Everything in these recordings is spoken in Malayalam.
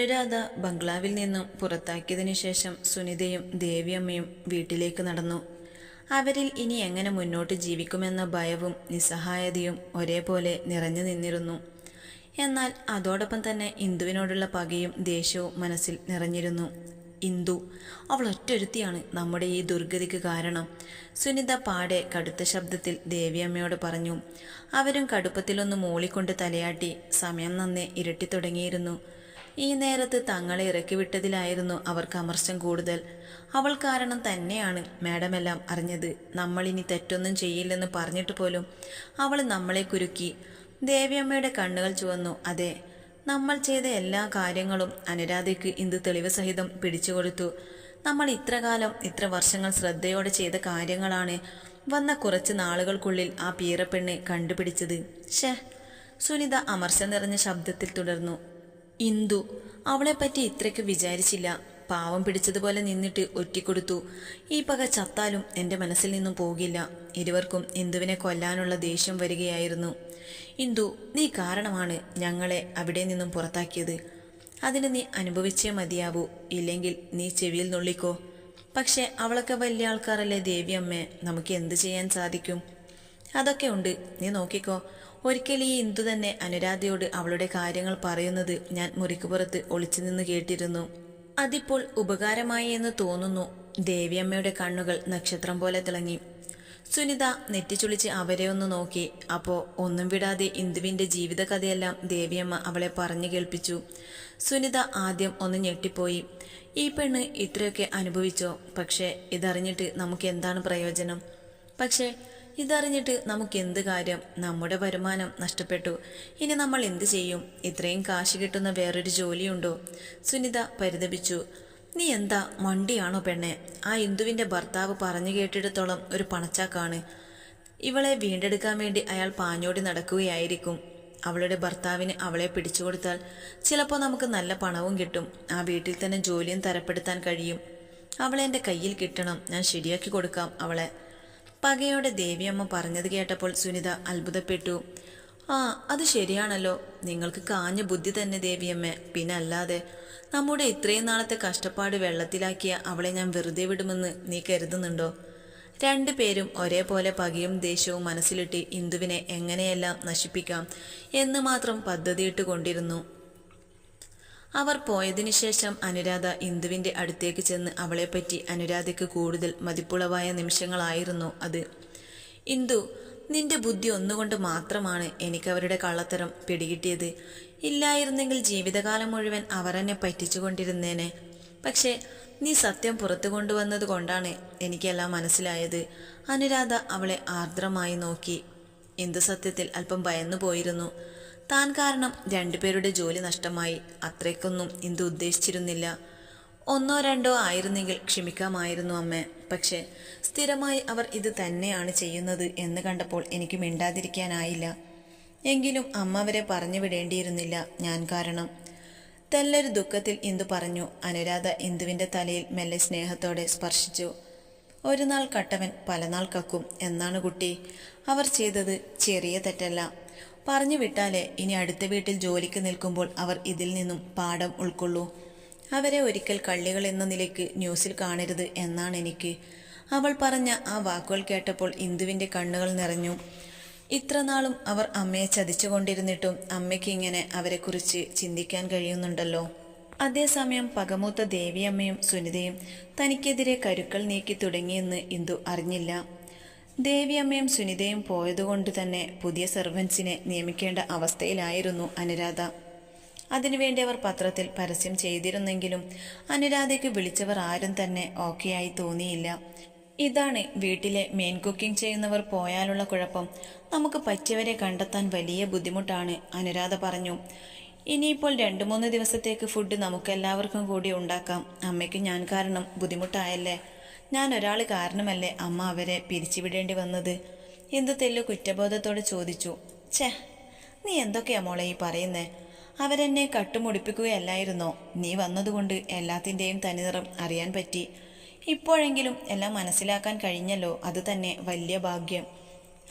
അനുരാധ ബംഗ്ലാവിൽ നിന്നും പുറത്താക്കിയതിനു ശേഷം സുനിതയും ദേവിയമ്മയും വീട്ടിലേക്ക് നടന്നു. അവരിൽ ഇനി എങ്ങനെ മുന്നോട്ട് ജീവിക്കുമെന്ന ഭയവും നിസ്സഹായതയും ഒരേപോലെ നിറഞ്ഞു നിന്നിരുന്നു. എന്നാൽ അതോടൊപ്പം തന്നെ ഇന്ദുവിനോടുള്ള പകയും ദേഷ്യവും മനസ്സിൽ നിറഞ്ഞിരുന്നു. ഇന്ദു അവൾ ഒറ്റൊരുത്തിയാണ് നമ്മുടെ ഈ ദുർഗതിക്ക് കാരണം സുനിത പാടെ കടുത്ത ശബ്ദത്തിൽ ദേവിയമ്മയോട് പറഞ്ഞു. അവരും കടുപ്പത്തിലൊന്ന് മൂളിക്കൊണ്ട് തലയാട്ടി സമയം നന്നേ ഇരട്ടി തുടങ്ങിയിരുന്നു. ഈ നേരത്ത് തങ്ങളെ ഇറക്കി വിട്ടതിലായിരുന്നു അവർക്ക് അമർഷം കൂടുതൽ. അവൾ കാരണം തന്നെയാണ് മാഡമെല്ലാം അറിഞ്ഞത്. നമ്മളിനി തെറ്റൊന്നും ചെയ്യില്ലെന്ന് പറഞ്ഞിട്ട് പോലും അവൾ നമ്മളെ കുരുക്കി. ദേവിയമ്മയുടെ കണ്ണുകൾ ചുവന്നു. അതെ നമ്മൾ ചെയ്ത എല്ലാ കാര്യങ്ങളും അനുരാധയ്ക്ക് ഇന്ത് തെളിവ് സഹിതം പിടിച്ചുകൊടുത്തു നമ്മൾ ഇത്ര കാലം ഇത്ര വർഷങ്ങൾ ശ്രദ്ധയോടെ ചെയ്ത കാര്യങ്ങളാണ് വന്ന കുറച്ച് നാളുകൾക്കുള്ളിൽ ആ പീറപ്പെണ്ണ് കണ്ടുപിടിച്ചത്. ഷേ സുനിത അമർഷം നിറഞ്ഞ ശബ്ദത്തിൽ തുടർന്നു. ഇന്ദു അവളെപ്പറ്റി ഇത്രയ്ക്ക് വിചാരിച്ചില്ല. പാവം പിടിച്ചതുപോലെ നിന്നിട്ട് ഒറ്റിക്കൊടുത്തു. ഈ പക ചത്താലും എന്റെ മനസ്സിൽ നിന്നും പോകില്ല. ഇരുവർക്കും ഇന്ദുവിനെ കൊല്ലാനുള്ള ദേഷ്യം വരികയായിരുന്നു. ഇന്ദു നീ കാരണമാണ് ഞങ്ങളെ അവിടെ നിന്നും പുറത്താക്കിയത്. അതിന് നീ അനുഭവിച്ചേ മതിയാവൂ. ഇല്ലെങ്കിൽ നീ ചെവിയിൽ നുള്ളിക്കോ. പക്ഷേ അവളൊക്കെ വലിയ ആൾക്കാരല്ലേ ദേവിയമ്മേ? നമുക്ക് എന്ത് ചെയ്യാൻ സാധിക്കും? അതൊക്കെ ഉണ്ട്. നീ നോക്കിക്കോ. ഒരിക്കൽ ഈ ഇന്ദു തന്നെ അനുരാധയോട് അവളുടെ കാര്യങ്ങൾ പറയുന്നത് ഞാൻ മുറിക്കുപുറത്ത് ഒളിച്ചു നിന്ന് കേട്ടിരുന്നു. അതിപ്പോൾ ഉപകാരമായി എന്ന് തോന്നുന്നു. ദേവിയമ്മയുടെ കണ്ണുകൾ നക്ഷത്രം പോലെ തിളങ്ങി. സുനിത നെറ്റിച്ചുളിച്ച് അവരെ ഒന്ന് നോക്കി. അപ്പോ ഒന്നും വിടാതെ ഇന്ദുവിന്റെ ജീവിതകഥയെല്ലാം ദേവിയമ്മ അവളെ പറഞ്ഞു കേൾപ്പിച്ചു. സുനിത ആദ്യം ഒന്ന് ഞെട്ടിപ്പോയി. ഈ പെണ്ണ് ഇത്രയൊക്കെ അനുഭവിച്ചോ? പക്ഷേ ഇതറിഞ്ഞിട്ട് നമുക്ക് എന്താണ് പ്രയോജനം? പക്ഷേ ഇതറിഞ്ഞിട്ട് നമുക്ക് എന്ത് കാര്യം? നമ്മുടെ വരുമാനം നഷ്ടപ്പെട്ടു. ഇനി നമ്മൾ എന്ത് ചെയ്യും? ഇത്രയും കാശ് കിട്ടുന്ന വേറൊരു ജോലിയുണ്ടോ? സുനിത പരിതപിച്ചു. നീ എന്താ മണ്ടിയാണോ പെണ്ണെ? ആ ഇന്ദുവിന്റെ ഭർത്താവ് പറഞ്ഞു കേട്ടിടത്തോളം ഒരു പണച്ചാക്കാണ്. ഇവളെ വീണ്ടെടുക്കാൻ വേണ്ടി അയാൾ പാഞ്ഞോടി നടക്കുകയായിരിക്കും. അവളുടെ ഭർത്താവിന് അവളെ പിടിച്ചു കൊടുത്താൽ ചിലപ്പോൾ നമുക്ക് നല്ല പണവും കിട്ടും. ആ വീട്ടിൽ തന്നെ ജോലിയും തരപ്പെടുത്താൻ കഴിയും. അവളെ എന്റെ കയ്യിൽ കിട്ടണം. ഞാൻ ശരിയാക്കി കൊടുക്കാം അവളെ. പകയോടെ ദേവിയമ്മ പറഞ്ഞത് കേട്ടപ്പോൾ സുനിത അത്ഭുതപ്പെട്ടു. ആ അത് ശരിയാണല്ലോ. നിങ്ങൾക്ക് കാഞ്ഞ ബുദ്ധി തന്നെ ദേവിയമ്മ. പിന്നെ അല്ലാതെ നമ്മുടെ ഇത്രയും നാളത്തെ കഷ്ടപ്പാട് വെള്ളത്തിലാക്കിയ അവളെ ഞാൻ വെറുതെ വിടുമെന്ന് നീ കരുതുന്നുണ്ടോ? രണ്ടുപേരും ഒരേപോലെ പകയും ദേഷ്യവും മനസ്സിലിട്ട് ഇന്ദുവിനെ എങ്ങനെയെല്ലാം നശിപ്പിക്കാം? എന്ന് മാത്രം പദ്ധതിയിട്ട് കൊണ്ടിരുന്നു. അവർ പോയതിനു ശേഷം അനുരാധ ഇന്ദുവിന്റെ അടുത്തേക്ക് ചെന്ന് അവളെപ്പറ്റി അനുരാധയ്ക്ക് കൂടുതൽ മതിപ്പുളവായ നിമിഷങ്ങളായിരുന്നു അത്. ഇന്ദു നിന്റെ ബുദ്ധി ഒന്നുകൊണ്ട് മാത്രമാണ് എനിക്കവരുടെ കള്ളത്തരം പിടികിട്ടിയത്. ഇല്ലായിരുന്നെങ്കിൽ ജീവിതകാലം മുഴുവൻ അവർ എന്നെ പറ്റിച്ചുകൊണ്ടിരുന്നേനെ. പക്ഷേ നീ സത്യം പുറത്തു കൊണ്ടുവന്നത് കൊണ്ടാണ് എനിക്കെല്ലാം മനസ്സിലായത്. അനുരാധ അവളെ ആർദ്രമായി നോക്കി. ഇന്ദു സത്യത്തിൽ അല്പം ഭയന്നു പോയിരുന്നു താൻ കാരണം രണ്ടുപേരുടെ ജോലി നഷ്ടമായി. അത്രയ്ക്കൊന്നും ഇന്ദു ഉദ്ദേശിച്ചിരുന്നില്ല. ഒന്നോ രണ്ടോ ആയിരുന്നെങ്കിൽ ക്ഷമിക്കാമായിരുന്നു അമ്മ. പക്ഷേ സ്ഥിരമായി അവർ ഇത് തന്നെയാണ് ചെയ്യുന്നത് എന്ന് കണ്ടപ്പോൾ എനിക്ക് മിണ്ടാതിരിക്കാനായില്ല. എങ്കിലും അമ്മ അവരെ പറഞ്ഞു വിടേണ്ടിയിരുന്നില്ല. ഞാൻ കാരണം തെല്ലൊരു ദുഃഖത്തിൽ ഇന്ദു പറഞ്ഞു അനുരാധ ഇന്ദുവിന്റെ തലയിൽ മെല്ലെ സ്നേഹത്തോടെ സ്പർശിച്ചു. ഒരു നാൾ കട്ടവൻ പലനാൾ കക്കും. എന്നാണ് കുട്ടി. അവർ ചെയ്തത് ചെറിയ തെറ്റല്ല. പറഞ്ഞു വിട്ടാലേ ഇനി അടുത്ത വീട്ടിൽ ജോലിക്ക് നിൽക്കുമ്പോൾ അവർ ഇതിൽ നിന്നും പാഠം ഉൾക്കൊള്ളൂ. അവരെ ഒരിക്കൽ കള്ളികൾ എന്ന നിലയ്ക്ക് ന്യൂസിൽ കാണരുത് എന്നാണ് എനിക്ക്. അവൾ പറഞ്ഞ ആ വാക്കുകൾ കേട്ടപ്പോൾ ഇന്ദുവിന്റെ കണ്ണുകൾ നിറഞ്ഞു. ഇത്രനാളും അവർ അമ്മയെ ചതിച്ചുകൊണ്ടിരുന്നിട്ടും അമ്മയ്ക്ക് ഇങ്ങനെ അവരെക്കുറിച്ച് ചിന്തിക്കാൻ കഴിയുന്നുണ്ടല്ലോ. അതേസമയം പകമൂത്ത ദേവിയമ്മയും സുനിതയും തനിക്കെതിരെ കരുക്കൾ നീക്കി തുടങ്ങിയെന്ന് ഇന്ദു അറിഞ്ഞില്ല. ദേവിയമ്മയും സുനിതയും പോയതുകൊണ്ട് തന്നെ പുതിയ സെർവൻസിനെ നിയമിക്കേണ്ട അവസ്ഥയിലായിരുന്നു അനുരാധ. അതിനുവേണ്ടി അവർ പത്രത്തിൽ പരസ്യം ചെയ്തിരുന്നെങ്കിലും അനുരാധയ്ക്ക് വിളിച്ചവർ ആരും തന്നെ ഓക്കെയായി തോന്നിയില്ല. ഇതാണ് വീട്ടിലെ മെയിൻ കുക്കിംഗ് ചെയ്യുന്നവർ പോയാലുള്ള കുഴപ്പം. നമുക്ക് പറ്റിയവരെ കണ്ടെത്താൻ വലിയ ബുദ്ധിമുട്ടാണ് അനുരാധ പറഞ്ഞു. ഇനിയിപ്പോൾ രണ്ടു മൂന്ന് ദിവസത്തേക്ക് ഫുഡ് നമുക്കെല്ലാവർക്കും കൂടി ഉണ്ടാക്കാം. അമ്മയ്ക്ക് ഞാൻ കാരണം ബുദ്ധിമുട്ടായല്ലേ? ഞാൻ ഒരാൾ കാരണമല്ലേ അമ്മ അവരെ പിരിച്ചുവിടേണ്ടി വന്നത്? എന്തു തെല്ലു കുറ്റബോധത്തോടെ ചോദിച്ചു. ഛേ നീ എന്തൊക്കെയാ മോളെ ഈ പറയുന്നേ? അവരെന്നെ കട്ടുമുടിപ്പിക്കുകയല്ലായിരുന്നോ? നീ വന്നതുകൊണ്ട് എല്ലാത്തിന്റെയും തനിനിറം അറിയാൻ പറ്റി. ഇപ്പോഴെങ്കിലും എല്ലാം മനസ്സിലാക്കാൻ കഴിഞ്ഞല്ലോ അത് തന്നെ വലിയ ഭാഗ്യം.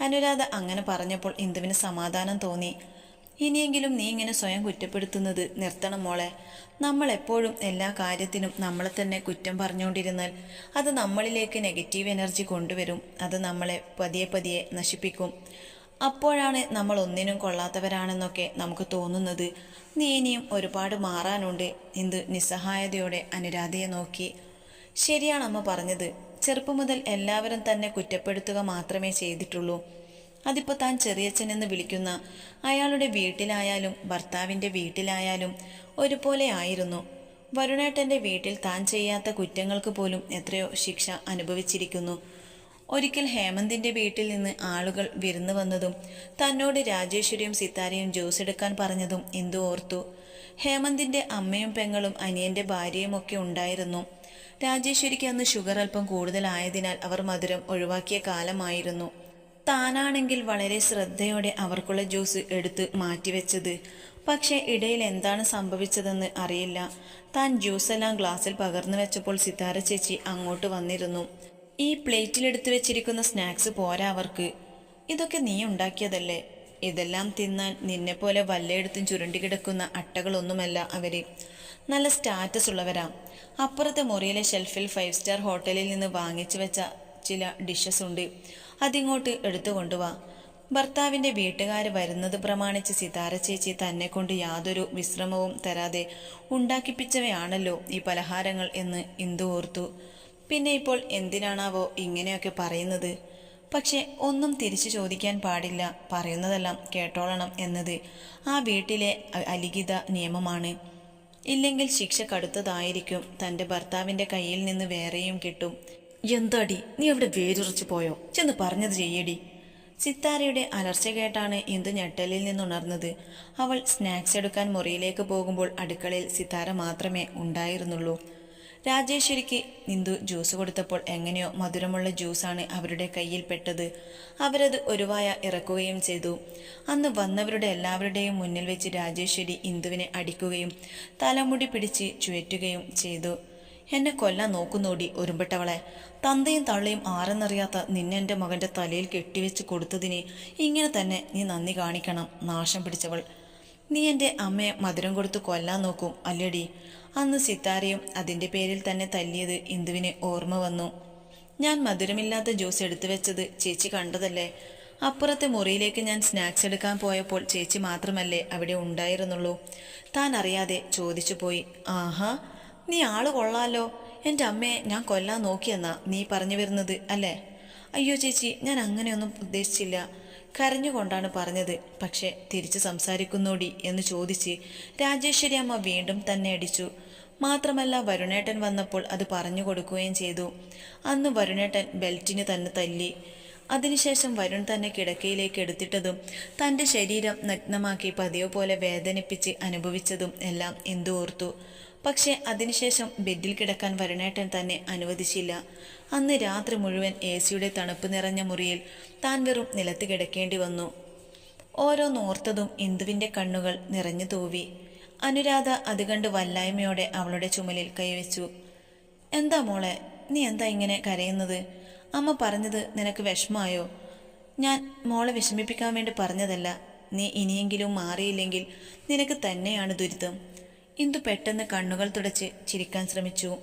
അനുരാധ അങ്ങനെ പറഞ്ഞപ്പോൾ ഇന്ദുവിന് സമാധാനം തോന്നി. ഇനിയെങ്കിലും നീ ഇങ്ങനെ സ്വയം കുറ്റപ്പെടുത്തുന്നത് നിർത്തണം മോളെ. നമ്മൾ എപ്പോഴും എല്ലാ കാര്യത്തിനും നമ്മളെ തന്നെ കുറ്റം പറഞ്ഞുകൊണ്ടിരുന്നാൽ അത് നമ്മളിലേക്ക് നെഗറ്റീവ് എനർജി കൊണ്ടുവരും. അത് നമ്മളെ പതിയെ പതിയെ നശിപ്പിക്കും. അപ്പോഴാണ് നമ്മൾ ഒന്നിനും കൊള്ളാത്തവരാണെന്നൊക്കെ നമുക്ക് തോന്നുന്നത്. നീ ഇനിയും ഒരുപാട് മാറാനുണ്ട്. എന്ത് നിസ്സഹായതയോടെ അനുരാധയെ നോക്കി. ശരിയാണമ്മ പറഞ്ഞത്. ചെറുപ്പം മുതൽ എല്ലാവരും തന്നെ കുറ്റപ്പെടുത്തുക മാത്രമേ ചെയ്തിട്ടുള്ളൂ. അതിപ്പോൾ താൻ ചെറിയച്ഛൻ എന്ന് വിളിക്കുന്ന അയാളുടെ വീട്ടിലായാലും ഭർത്താവിന്റെ വീട്ടിലായാലും ഒരുപോലെ ആയിരുന്നു. വരുണേട്ടന്റെ വീട്ടിൽ താൻ ചെയ്യാത്ത കുറ്റങ്ങൾക്ക് പോലും എത്രയോ ശിക്ഷ അനുഭവിച്ചിരിക്കുന്നു. ഒരിക്കൽ ഹേമന്തിന്റെ വീട്ടിൽ നിന്ന് ആളുകൾ വിരുന്നു വന്നതും തന്നോട് രാജേശ്വരിയും സിത്താരയും ജ്യൂസ് എടുക്കാൻ പറഞ്ഞതും ഇന്ദു ഓർത്തു? ഹേമന്തിന്റെ അമ്മയും പെങ്ങളും അനിയന്റെ ഭാര്യയും ഒക്കെ ഉണ്ടായിരുന്നു. രാജേശ്വരിക്ക് അന്ന് ഷുഗർ അല്പം കൂടുതലായതിനാൽ അവർ മധുരം ഒഴിവാക്കിയ കാലമായിരുന്നു. താനാണെങ്കിൽ വളരെ ശ്രദ്ധയോടെ അവർക്കുള്ള ജ്യൂസ് എടുത്ത് മാറ്റിവെച്ചത്. പക്ഷെ ഇടയിൽ എന്താണ് സംഭവിച്ചതെന്ന് അറിയില്ല. താൻ ജ്യൂസെല്ലാം ഗ്ലാസ്സിൽ പകർന്നു വെച്ചപ്പോൾ സിതാര ചേച്ചി അങ്ങോട്ട് വന്നിരുന്നു. ഈ പ്ലേറ്റിലെടുത്ത് വെച്ചിരിക്കുന്ന സ്നാക്സ് പോരാ അവർക്ക്. ഇതൊക്കെ നീ ഉണ്ടാക്കിയതല്ലേ? ഇതെല്ലാം തിന്നാൻ നിന്നെപ്പോലെ വല്ലയിടത്തും ചുരുണ്ടി കിടക്കുന്ന അട്ടകളൊന്നുമല്ല അവർ. നല്ല സ്റ്റാറ്റസ് ഉള്ളവരാ. അപ്പുറത്തെ മുറിയിലെ ഷെൽഫിൽ ഫൈവ് സ്റ്റാർ ഹോട്ടലിൽ നിന്ന് വാങ്ങിച്ചു വെച്ച ചില ഡിഷസ് ഉണ്ട് അതിങ്ങോട്ട് എടുത്തു കൊണ്ടുവാ ഭർത്താവിന്റെ വീട്ടുകാർ വരുന്നത് പ്രമാണിച്ച് സിതാര ചേച്ചി തന്നെ കൊണ്ട് യാതൊരു വിശ്രമവും തരാതെ ഉണ്ടാക്കിപ്പിച്ചവയാണല്ലോ ഈ പലഹാരങ്ങൾ എന്ന് ഇന്ദു ഓർത്തു. പിന്നെ ഇപ്പോൾ എന്തിനാണാവോ ഇങ്ങനെയൊക്കെ പറയുന്നത്? പക്ഷെ ഒന്നും തിരിച്ചു ചോദിക്കാൻ പാടില്ല. പറയുന്നതെല്ലാം കേട്ടോളണം എന്നത് ആ വീട്ടിലെ അലിഖിത നിയമമാണ്. ഇല്ലെങ്കിൽ ശിക്ഷ കടുത്തതായിരിക്കും. തന്റെ ഭർത്താവിന്റെ കയ്യിൽ നിന്ന് വേറെയും കിട്ടും. എന്താടി? നീ അവിടെ വേരുറച്ചു പോയോ? ചെന്ന് പറഞ്ഞത് ചെയ്യടി. സിത്താരയുടെ അലർച്ച കേട്ടാണ് ഇന്ദു ഞെട്ടലിൽ നിന്നുണർന്നത്. അവൾ സ്നാക്സ് എടുക്കാൻ മുറിയിലേക്ക് പോകുമ്പോൾ അടുക്കളയിൽ സിത്താര മാത്രമേ ഉണ്ടായിരുന്നുള്ളൂ. രാജേശ്വരിക്ക് ഇന്ദു ജ്യൂസ് കൊടുത്തപ്പോൾ എങ്ങനെയോ മധുരമുള്ള ജ്യൂസാണ് അവരുടെ കയ്യിൽ പെട്ടത്. അവരത് ഒരുവായ ഇറക്കുകയും ചെയ്തു. അന്ന് വന്നവരുടെ എല്ലാവരുടെയും മുന്നിൽ വെച്ച് രാജേശ്വരി ഇന്ദുവിനെ അടിക്കുകയും തലമുടി പിടിച്ച് ചുവറ്റുകയും ചെയ്തു. എന്നെ കൊല്ലാൻ നോക്കുന്നോടി ഒരുമ്പെട്ടവളെ. തന്തയും തള്ളയും ആരെന്നറിയാത്ത നിന്നെ എന്റെ മകന്റെ തലയിൽ കെട്ടിവെച്ച് കൊടുത്തതിനെ ഇങ്ങനെ തന്നെ നീ നന്ദി കാണിക്കണം നാശം പിടിച്ചവൾ. നീ എന്റെ അമ്മയെ മധുരം കൊടുത്ത് കൊല്ലാൻ നോക്കും അല്ലടി. അന്ന് സിത്താരയും അതിന്റെ പേരിൽ തന്നെ തല്ലിയത് ഇന്ദുവിന് ഓർമ്മ വന്നു. ഞാൻ മധുരമില്ലാത്ത ജ്യൂസ് എടുത്തു വെച്ചത് ചേച്ചി കണ്ടതല്ലേ? അപ്പുറത്തെ മുറിയിലേക്ക് ഞാൻ സ്നാക്സ് എടുക്കാൻ പോയപ്പോൾ ചേച്ചി മാത്രമല്ലേ അവിടെ ഉണ്ടായിരുന്നുള്ളൂ. താൻ അറിയാതെ ചോദിച്ചു പോയി ആഹാ നീ ആൾ കൊള്ളാലോ. എന്റെ അമ്മയെ ഞാൻ കൊല്ലാൻ നോക്കിയെന്നാ നീ പറഞ്ഞു വരുന്നത് അല്ലേ? അയ്യോ ചേച്ചി ഞാൻ അങ്ങനെയൊന്നും ഉദ്ദേശിച്ചില്ല. കരഞ്ഞുകൊണ്ടാണ് പറഞ്ഞത്. പക്ഷേ തിരിച്ച് സംസാരിക്കുന്നോടി എന്ന് ചോദിച്ച് രാജേശ്വരി അമ്മ വീണ്ടും തന്നെ അടിച്ചു. മാത്രമല്ല വരുണേട്ടൻ വന്നപ്പോൾ അത് പറഞ്ഞു കൊടുക്കുകയും ചെയ്തു. അന്ന് വരുണേട്ടൻ ബെൽറ്റിന് തന്നെ തല്ലി. അതിനുശേഷം വരുൺ തന്നെ കിടക്കയിലേക്ക് എടുത്തിട്ടതും തന്റെ ശരീരം നഗ്നമാക്കി പതിവ് പോലെ വേദനിപ്പിച്ച് അനുഭവിച്ചതും എല്ലാം എന്തു ഓർത്തു. പക്ഷേ അതിനുശേഷം ബെഡിൽ കിടക്കാൻ വരുണേട്ടൻ തന്നെ അനുവദിച്ചില്ല. അന്ന് രാത്രി മുഴുവൻ എ സിയുടെ തണുപ്പ് നിറഞ്ഞ മുറിയിൽ താൻ വെറും നിലത്ത് കിടക്കേണ്ടി വന്നു. ഓരോ നോർത്തതും ഇന്ദുവിന്റെ കണ്ണുകൾ നിറഞ്ഞു തൂവി. അനുരാധ അത് കണ്ട് വല്ലായ്മയോടെ അവളുടെ ചുമലിൽ കൈവച്ചു. എന്താ മോളെ നീ എന്താ ഇങ്ങനെ കരയുന്നത്? അമ്മ പറഞ്ഞത് നിനക്ക് വിഷമായോ ഞാൻ മോളെ വിഷമിപ്പിക്കാൻ വേണ്ടി പറഞ്ഞതല്ല. നീ ഇനിയെങ്കിലും മാറിയില്ലെങ്കിൽ നിനക്ക് തന്നെയാണ് ദുരിതം. ഇന്ദു പെട്ടെന്ന് കണ്ണുകൾ തുടച്ച് ചിരിക്കാൻ ശ്രമിച്ചു.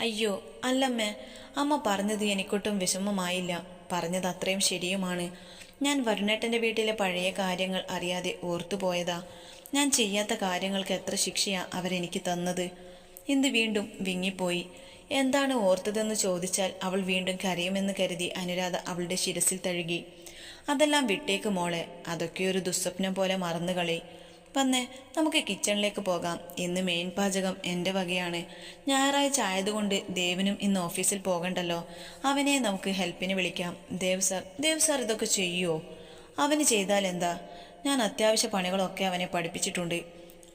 അയ്യോ അല്ലമ്മേ അമ്മ പറഞ്ഞത് എനിക്കൊട്ടും വിഷമമായില്ല. പറഞ്ഞത് അത്രയും ശരിയുമാണ്. ഞാൻ വരുണേട്ടന്റെ വീട്ടിലെ പഴയ കാര്യങ്ങൾ അറിയാതെ ഓർത്തുപോയതാ. ഞാൻ ചെയ്യാത്ത കാര്യങ്ങൾക്ക് എത്ര ശിക്ഷയാ അവരെനിക്ക് തന്നത്. ഇന്ന് വീണ്ടും വിങ്ങിപ്പോയി. എന്താണ് ഓർത്തതെന്ന് ചോദിച്ചാൽ അവൾ വീണ്ടും കരയുമെന്ന് കരുതി അനുരാധ അവളുടെ ശിരസിൽ തഴുകി. അതെല്ലാം വിട്ടേക്ക് മോളെ. അതൊക്കെ ഒരു ദുസ്വപ്നം പോലെ മറന്നുകളി. വന്നേ നമുക്ക് കിച്ചണിലേക്ക് പോകാം. ഇന്ന് മെയിൻ പാചകം എന്റെ വകയാണ്. ഞായറാഴ്ച ആയതുകൊണ്ട് ദേവനും ഇന്ന് ഓഫീസിൽ പോകണ്ടല്ലോ. അവനെ നമുക്ക് ഹെൽപ്പിന് വിളിക്കാം. ദേവ് സാർ ദേവ് സാർ ഇതൊക്കെ ചെയ്യുമോ അവന് ചെയ്താൽ എന്താ? ഞാൻ അത്യാവശ്യ പണികളൊക്കെ അവനെ പഠിപ്പിച്ചിട്ടുണ്ട്.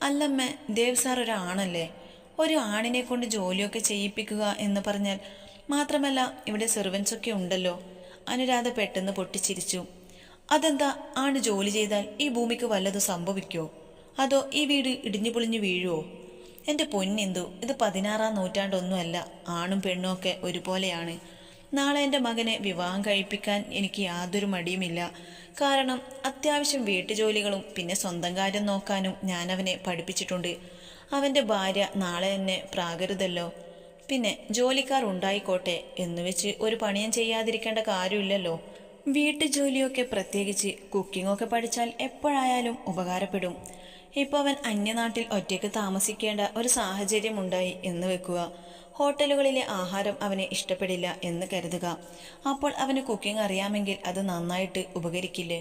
അല്ലമ്മ ദേവ് സാർ ഒരാണല്ലേ? ഒരു ആണിനെ കൊണ്ട് ജോലിയൊക്കെ ചെയ്യിപ്പിക്കുക എന്ന് പറഞ്ഞാൽ മാത്രമല്ല ഇവിടെ സെർവൻസൊക്കെ ഉണ്ടല്ലോ. അനുരാധ പെട്ടെന്ന് പൊട്ടിച്ചിരിച്ചു. അതെന്താ? ആണ് ജോലി ചെയ്താൽ ഈ ഭൂമിക്ക് വല്ലതും സംഭവിക്കോ അതോ ഈ വീട് ഇടിഞ്ഞു പൊളിഞ്ഞു വീഴുവോ? എന്റെ പൊന്നെന്തു ഇത് പതിനാറാം നൂറ്റാണ്ടൊന്നുമല്ല. ആണും പെണ്ണും ഒക്കെ ഒരുപോലെയാണ്. നാളെ എന്റെ മകനെ വിവാഹം കഴിപ്പിക്കാൻ എനിക്ക് യാതൊരു മടിയുമില്ല. കാരണം അത്യാവശ്യം വീട്ടുജോലികളും പിന്നെ സ്വന്തം കാര്യം നോക്കാനും ഞാൻ അവനെ പഠിപ്പിച്ചിട്ടുണ്ട്. അവന്റെ ഭാര്യ നാളെ എന്നെ പ്രാകരുതല്ലോ. പിന്നെ ജോലിക്കാർ ഉണ്ടായിക്കോട്ടെ എന്ന് വെച്ച് ഒരു പണിയും ചെയ്യാതിരിക്കേണ്ട കാര്യമില്ലല്ലോ. വീട്ടുജോലിയൊക്കെ പ്രത്യേകിച്ച് കുക്കിങ്ങൊക്കെ പഠിച്ചാൽ എപ്പോഴായാലും ഉപകാരപ്പെടും. ഇപ്പോൾ അവൻ അന്യനാട്ടിൽ ഒറ്റയ്ക്ക് താമസിക്കേണ്ട ഒരു സാഹചര്യം ഉണ്ടായി എന്ന് വെക്കുക. ഹോട്ടലുകളിലെ ആഹാരം അവനെ ഇഷ്ടപ്പെടില്ല എന്ന് കരുതുക. അപ്പോൾ അവന് കുക്കിംഗ് അറിയാമെങ്കിൽ അത് നന്നായിട്ട് ഉപകരിക്കില്ലേ?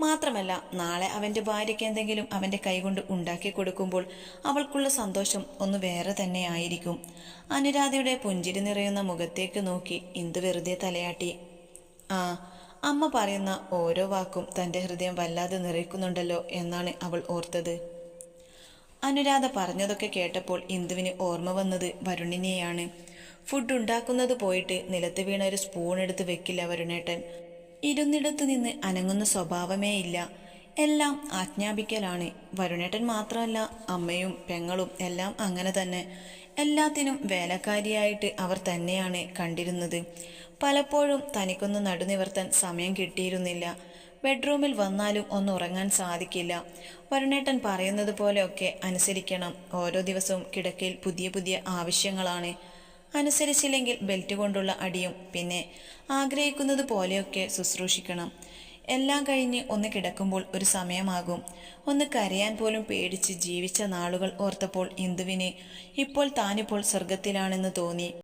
മാത്രമല്ല നാളെ അവന്റെ ഭാര്യയ്ക്ക് എന്തെങ്കിലും അവന്റെ കൈകൊണ്ട് ഉണ്ടാക്കി കൊടുക്കുമ്പോൾ അവൾക്കുള്ള സന്തോഷം ഒന്ന് വേറെ തന്നെ ആയിരിക്കും. അനുരാധയുടെ പുഞ്ചിരി നിറയുന്ന മുഖത്തേക്ക് നോക്കി ഇന്ദു വെറുതെ തലയാട്ടി? ആ അമ്മ പറയുന്ന ഓരോ വാക്കും തന്റെ ഹൃദയം വല്ലാതെ നിറയ്ക്കുന്നുണ്ടല്ലോ എന്നാണ് അവൾ ഓർത്തത്. അനുരാധ പറഞ്ഞതൊക്കെ കേട്ടപ്പോൾ ഇന്ദുവിന് ഓർമ്മ വന്നത് വരുണിനെയാണ്. ഫുഡ് ഉണ്ടാക്കുന്നത് പോയിട്ട് നിലത്ത് വീണ ഒരു സ്പൂൺ എടുത്ത് വെക്കില്ല വരുണേട്ടൻ. ഇരുന്നിടത്ത് നിന്ന് അനങ്ങുന്ന സ്വഭാവമേ ഇല്ല. എല്ലാം ആജ്ഞാപിക്കലാണ്. വരുണേട്ടൻ മാത്രമല്ല അമ്മയും പെങ്ങളും എല്ലാം അങ്ങനെ തന്നെ. എല്ലാത്തിനും വേലക്കാരിയായിട്ട് അവർ തന്നെയാണ് കണ്ടിരുന്നത്. പലപ്പോഴും തനിക്കൊന്ന് നടുനിവർത്താൻ സമയം കിട്ടിയിരുന്നില്ല. ബെഡ്റൂമിൽ വന്നാലും ഒന്ന് ഉറങ്ങാൻ സാധിക്കില്ല. വരുണേട്ടൻ പറയുന്നത് പോലെയൊക്കെ അനുസരിക്കണം. ഓരോ ദിവസവും കിടക്കയിൽ പുതിയ പുതിയ ആവശ്യങ്ങളാണ്. അനുസരിച്ചില്ലെങ്കിൽ ബെൽറ്റ് കൊണ്ടുള്ള അടിയും പിന്നെ ആഗ്രഹിക്കുന്നത് പോലെയൊക്കെ ശുശ്രൂഷിക്കണം. എല്ലാം കഴിഞ്ഞ് ഒന്ന് കിടക്കുമ്പോൾ ഒരു സമയമാകും. ഒന്ന് കരയാൻ പോലും പേടിച്ച് ജീവിച്ച നാളുകൾ ഓർത്തപ്പോൾ ഇന്ദുവിന് ഇപ്പോൾ താനിപ്പോൾ സ്വർഗത്തിലാണെന്ന് തോന്നി.